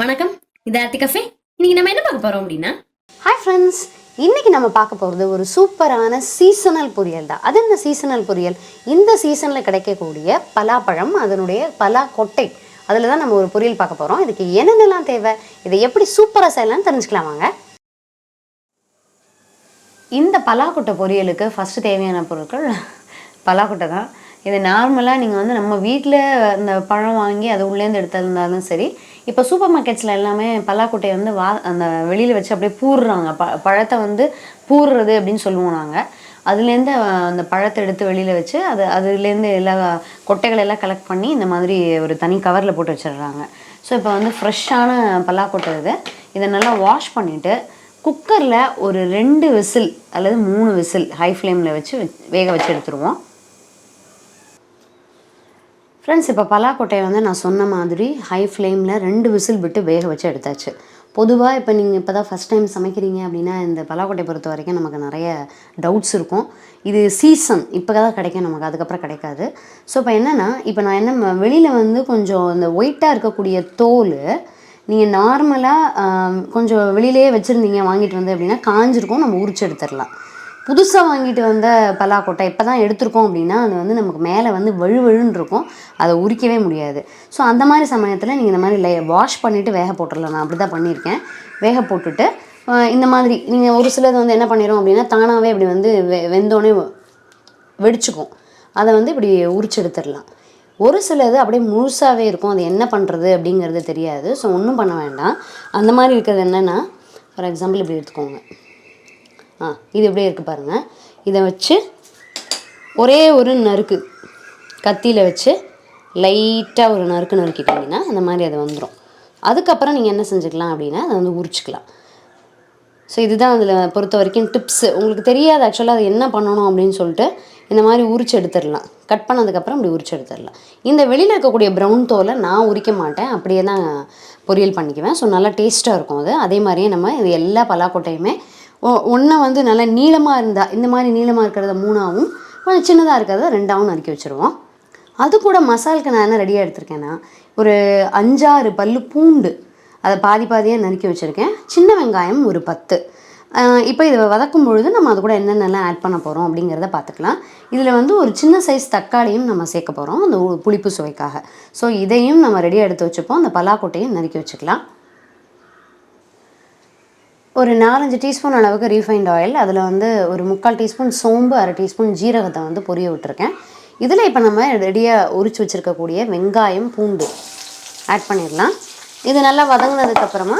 வணக்கம். இது ஆர்த்தி கஃபே. இன்னைக்கு நம்ம என்ன பார்க்க போறோம் அப்படின்னா? ஹாய் ஃப்ரெண்ட்ஸ் இன்னைக்கு நம்ம பார்க்க போகிறது ஒரு சூப்பரான சீசனல் பொரியல் தான். அது என்ன சீசனல் பொரியல்? இந்த சீசனில் கிடைக்கக்கூடிய பலாப்பழம் அதனுடைய பலா கொட்டை அதில் தான் நம்ம ஒரு பொரியல் பார்க்க போகிறோம் இதுக்கு என்னென்னலாம் தேவை? இதை எப்படி சூப்பராக செய்யலாம்னு தெரிஞ்சுக்கலாம் வாங்க. இந்த பலாக்கொட்டை பொரியலுக்கு ஃபஸ்ட்டு தேவையான பொருட்கள் பலாக்கொட்டை தான். இது நார்மலாக நீங்கள் வந்து நம்ம வீட்டில் அந்த பழம் வாங்கி அது உள்ளேருந்து எடுத்திருந்தாலும் சரி இப்போ சூப்பர் மார்க்கெட்ஸில் எல்லாமே பல்லாக்குட்டையை வந்து வா அந்த வெளியில் வச்சு அப்படியே பூர்றாங்க. ப பழத்தை வந்து பூர்றது அப்படின்னு சொல்லுவோம் நாங்கள் அதுலேருந்து அந்த பழத்தை எடுத்து வெளியில் வச்சு அது அதுலேருந்து எல்லா கொட்டைகள் எல்லாம் கலெக்ட் பண்ணி இந்த மாதிரி ஒரு தனி கவரில் போட்டு வச்சிடுறாங்க. ஸோ இப்போ வந்து ஃப்ரெஷ்ஷான பல்லாக்கொட்டை இது. இதை நல்லா வாஷ் பண்ணிவிட்டு குக்கரில் ஒரு ரெண்டு விசில் அல்லது மூணு விசில் ஹை ஃப்ளேமில் வச்சு வேக வச்சு எடுத்துருவோம். ஃப்ரெண்ட்ஸ் இப்போ பலாக்கொட்டையை வந்து நான் சொன்ன மாதிரி ஹை ஃப்ளேமில் ரெண்டு விசில் விட்டு வேக வச்சு எடுத்தாச்சு. பொதுவாக இப்போ நீங்கள் இப்போ தான் ஃபஸ்ட் டைம் சமைக்கிறீங்க அப்படின்னா இந்த பலாக்கொட்டை பொறுத்த வரைக்கும் நமக்கு நிறைய டவுட்ஸ் இருக்கும். இது சீசன் இப்போ தான் கிடைக்கும் நமக்கு அதுக்கப்புறம் கிடைக்காது. ஸோ இப்போ என்னென்னா இப்போ நான் என்ன வெளியில் வந்து கொஞ்சம் இந்த ஒயிட்டாக இருக்கக்கூடிய தோல் நீங்கள் நார்மலாக கொஞ்சம் வெளியிலேயே வச்சுருந்தீங்க வாங்கிட்டு வந்து அப்படின்னா காஞ்சிருக்கும் நம்ம உரிச்சு எடுத்துடலாம். புதுசாக வாங்கிட்டு வந்த பலாக்கொட்டை இப்போ தான் எடுத்திருக்கோம் அப்படின்னா அது வந்து நமக்கு மேலே வந்து வழுவழுன்னு இருக்கும். அதை உரிக்கவே முடியாது. ஸோ அந்த மாதிரி சமயத்தில் நீங்கள் இந்த மாதிரி லை வாஷ் பண்ணிவிட்டு வேக போட்டுடலாம். நான் அப்படி தான் பண்ணியிருக்கேன். வேக போட்டுட்டு இந்த மாதிரி நீங்கள் ஒரு சிலது வந்து என்ன பண்ணிடும் அப்படின்னா தானாகவே இப்படி வந்து வெ வெந்தோடனே வெடிச்சுக்கும். அதை வந்து இப்படி உரிச்சு எடுத்துடலாம். ஒரு சிலது அப்படியே முழுசாகவே இருக்கும். அது என்ன பண்ணுறது அப்படிங்கிறது தெரியாது. ஸோ ஒன்றும் பண்ண வேண்டாம். அந்த மாதிரி இருக்கிறது என்னென்னா ஃபார் எக்ஸாம்பிள் இப்படி எடுத்துக்கோங்க. ஆ இது இப்படியே இருக்குது பாருங்கள் இதை வச்சு ஒரே ஒரு நறுக்கு கத்தியில் வச்சு லைட்டாக ஒரு நறுக்கு நறுக்கிட்டிங்கன்னா அந்த மாதிரி அது வந்துடும் அதுக்கப்புறம் நீங்கள் என்ன செஞ்சுக்கலாம் அப்படின்னா அதை வந்து உரிச்சுக்கலாம். ஸோ இதுதான் அதில் பொறுத்த வரைக்கும் டிப்ஸு உங்களுக்கு தெரியாது ஆக்சுவலாக அது என்ன பண்ணணும் அப்படின்னு சொல்லிட்டு இந்த மாதிரி உரிச்சு எடுத்துடலாம். கட் பண்ணதுக்கப்புறம் இப்படி உரிச்சு எடுத்துடலாம். இந்த வெளியில் இருக்கக்கூடிய ப்ரௌன் தோலை நான் உரிக்க மாட்டேன். அப்படியே தான் பொரியல் பண்ணிக்குவேன். ஸோ நல்லா டேஸ்ட்டாக இருக்கும் அது. அதே மாதிரியே நம்ம இது எல்லா பலாக்கொட்டையுமே ஒன்றை வந்து நல்லா நீளமாக இருந்தால் இந்த மாதிரி நீளமாக இருக்கிறத மூணாவும் கொஞ்சம் சின்னதாக இருக்கிறத ரெண்டாவும் நறுக்கி வச்சுருவோம். அது கூட மசாலுக்கு நான் என்ன ரெடியாக எடுத்திருக்கேன்னா ஒரு அஞ்சாறு பல்லு பூண்டு அதை பாதி பாதியாக நறுக்கி வச்சுருக்கேன். சின்ன வெங்காயம் ஒரு பத்து. இப்போ இதை வதக்கும் பொழுது நம்ம அது கூட என்னென்னலாம் ஆட் பண்ண போகிறோம் அப்படிங்கிறத பார்த்துக்கலாம். இதில் வந்து ஒரு சின்ன சைஸ் தக்காளியும் நம்ம சேர்க்க போகிறோம் அந்த உ- புளிப்பு சுவைக்காக. ஸோ இதையும் நம்ம ரெடியாக எடுத்து வச்சுப்போம் அந்த பலாக்கொட்டையும் நறுக்கி வச்சுக்கலாம். ஒரு நாலஞ்சு டீஸ்பூன் அளவுக்கு ரீஃபைண்ட் ஆயில் அதில் வந்து ஒரு முக்கால் டீஸ்பூன் சோம்பு அரை டீஸ்பூன் ஜீரகத்தை வந்து பொரிய விட்டுருக்கேன். இதில் இப்போ நம்ம ரெடியாக உரிச்சு வச்சுருக்கக்கூடிய வெங்காயம் பூண்டு ஆட் பண்ணிடலாம். இது நல்லா வதங்கினதுக்கப்புறமா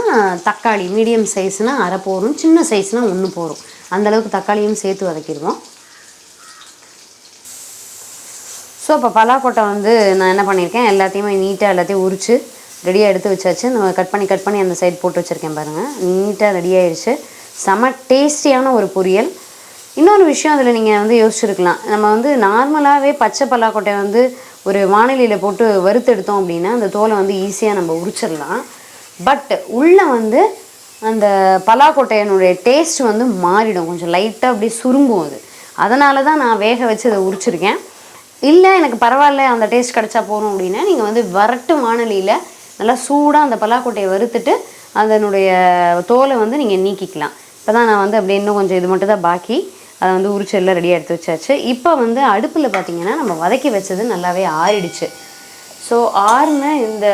தக்காளி மீடியம் சைஸ்னால் அரை போரும் சின்ன சைஸ்னால் ஒன்று போரும் அந்தளவுக்கு தக்காளியும் சேர்த்து வதக்கிடுவோம். ஸோ இப்போ பலாக்கொட்டை வந்து நான் என்ன பண்ணியிருக்கேன் எல்லாத்தையுமே நீட்டாக எல்லாத்தையும் உரித்து ரெடியாக எடுத்து வச்சாச்சு. நம்ம கட் பண்ணி கட் பண்ணி அந்த சைடு போட்டு வச்சுருக்கேன் பாருங்கள் நீட்டாக ரெடி ஆயிடுச்சு செம டேஸ்டியான ஒரு பொரியல். இன்னொரு விஷயம் அதில் நீங்கள் வந்து யோசிச்சிருக்கலாம். நம்ம வந்து நார்மலாகவே பச்சை பலாக்கொட்டையை வந்து ஒரு வானிலையில் போட்டு வறுத்தெடுத்தோம் அப்படின்னா அந்த தோலை வந்து ஈஸியாக நம்ம உரிச்சிடலாம். பட் உள்ளே வந்து அந்த பலாக்கொட்டையனுடைய டேஸ்ட் வந்து மாறிடும். கொஞ்சம் லைட்டாக அப்படியே சுருங்கும் அது. அதனால தான் நான் வேக வச்சு அதை உரிச்சிருக்கேன். இல்லை எனக்கு பரவாயில்ல அந்த டேஸ்ட் கிடச்சா போகணும் அப்படின்னா நீங்கள் வந்து வரட்டு வானலியில் நல்லா சூடாக அந்த பலாக்கொட்டையை வறுத்துட்டு அதனுடைய தோலை வந்து நீங்கள் நீக்கிக்கலாம். இப்போ தான் நான் வந்து அப்படியே இன்னும் கொஞ்சம் இது மட்டும் தான் பாக்கி. அதை வந்து உரிச்சல்லாம் ரெடியாக எடுத்து வச்சாச்சு. இப்போ வந்து அடுப்பில் பார்த்தீங்கன்னா நம்ம வதக்கி வச்சது நல்லாவே ஆறிடுச்சு. ஸோ ஆறுன இந்த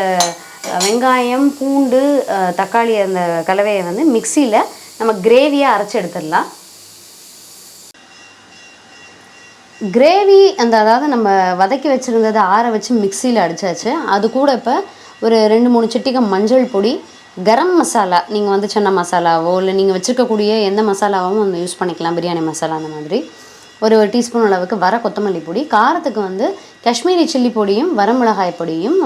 வெங்காயம் பூண்டு தக்காளி அந்த கலவையை வந்து மிக்சியில் நம்ம கிரேவியாக அரைச்சி எடுத்துடலாம். கிரேவி அந்த அதாவது நம்ம வதக்கி வச்சுருந்ததை ஆற வச்சு மிக்சியில் அடித்தாச்சு அது கூட இப்போ ஒரு ரெண்டு மூணு சிட்டிகை மஞ்சள் பொடி கரம் மசாலா நீங்கள் வந்து சின்ன மசாலாவோ இல்லை நீங்கள் வச்சுருக்கக்கூடிய எந்த மசாலாவும் வந்து யூஸ் பண்ணிக்கலாம் பிரியாணி மசாலா அந்த மாதிரி. ஒரு டீஸ்பூன் அளவுக்கு வர கொத்தமல்லி பொடி காரத்துக்கு வந்து காஷ்மீரி சில்லி பொடியும் வரமிளகாய் பொடியும்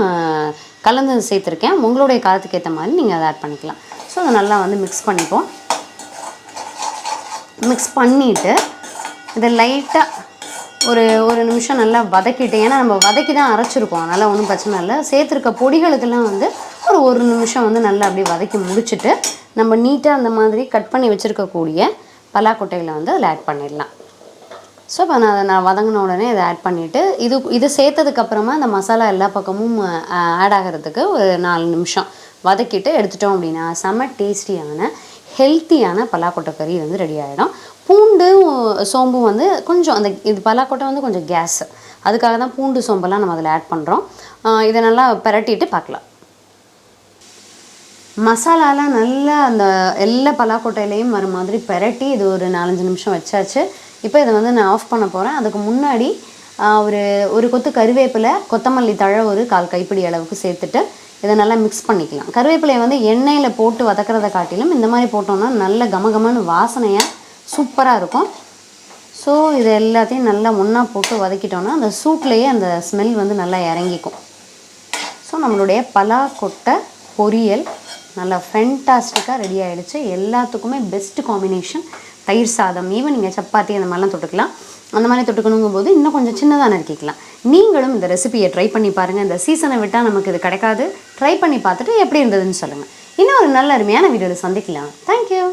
கலந்து சேர்த்துருக்கேன். உங்களுடைய காரத்துக்கு ஏற்ற மாதிரி நீங்கள் அதை ஆட் பண்ணிக்கலாம். ஸோ அதை நல்லா வந்து மிக்ஸ் பண்ணிப்போம். மிக்ஸ் பண்ணிவிட்டு இதை லைட்டாக ஒரு ஒரு நிமிஷம் நல்லா வதக்கிட்டு ஏன்னா நம்ம வதக்கி தான் அரைச்சிருக்கோம். அதனால் ஒன்றும் பிரச்சனை இல்லை. சேர்த்துருக்க பொடிகளுக்கெல்லாம் வந்து ஒரு ஒரு நிமிஷம் வந்து நல்லா அப்படியே வதக்கி முடிச்சுட்டு நம்ம நீட்டாக அந்த மாதிரி கட் பண்ணி வச்சுருக்கக்கூடிய பலாக்கொட்டைகளை வந்து அதில் ஆட் பண்ணிடலாம். ஸோ இப்போ நான் அதை நான் வதங்கின உடனே இதை ஆட் பண்ணிவிட்டு இது இது சேர்த்ததுக்கப்புறமா இந்த மசாலா எல்லா பக்கமும் ஆட் ஆகிறதுக்கு ஒரு நாலு நிமிஷம் வதக்கிட்டு எடுத்துட்டோம் அப்படின்னா செம்ம டேஸ்டியான ஹெல்த்தியான பலாக்கொட்டை கறி வந்து ரெடி ஆகிடும் பூண்டும் சோம்பும் வந்து கொஞ்சம் அந்த இது பலாக்கொட்டை வந்து கொஞ்சம் கேஸ் அதுக்காக தான் பூண்டு சோம்பெல்லாம் நம்ம அதில் ஆட் பண்ணுறோம் இதை நல்லா பரட்டிட்டு பார்க்கலாம். மசாலாலாம் நல்லா அந்த எல்லா பலாக்கொட்டையிலையும் வர மாதிரி பெரட்டி இது ஒரு நாலஞ்சு நிமிஷம் வச்சாச்சு. இப்போ இதை வந்து நான் ஆஃப் பண்ண போகிறேன் அதுக்கு முன்னாடி ஒரு ஒரு கொத்து கருவேப்பிலை கொத்தமல்லி தழை ஒரு கால் கைப்பிடி அளவுக்கு சேர்த்துட்டு இதை நல்லா மிக்ஸ் பண்ணிக்கலாம். கருவேப்பிலையை வந்து எண்ணெயில் போட்டு வதக்கிறத காட்டிலும் இந்த மாதிரி போட்டோம்னா நல்ல கமகமன்னு வாசனையாக சூப்பராக இருக்கும். ஸோ இது எல்லாத்தையும் நல்லா ஒன்றா போட்டு வதக்கிட்டோன்னா அந்த சூட்லேயே அந்த ஸ்மெல் வந்து நல்லா இறங்கிக்கும். ஸோ நம்மளுடைய பலா கொட்டை பொரியல் நல்லா ஃபென்டாஸ்டிக்காக ரெடி ஆகிடுச்சு எல்லாத்துக்குமே பெஸ்ட் காம்பினேஷன் தயிர் சாதம் ஈவன் நீங்கள் சப்பாத்தி அந்த மாதிரிலாம் தொட்டுக்கலாம். அந்த மாதிரி தொட்டுக்கணுங்கும் போது இன்னும் கொஞ்சம் சின்னதாக நறுக்கிக்கலாம் நீங்களும் இந்த ரெசிபியை ட்ரை பண்ணி பாருங்கள் இந்த சீசனை விட்டால் நமக்கு இது கிடைக்காது. ட்ரை பண்ணி பார்த்துட்டு எப்படி இருந்ததுன்னு சொல்லுங்கள் இன்னும் ஒரு நல்ல அருமையான வீடியோவில் சந்திக்கலாம். தேங்க்யூ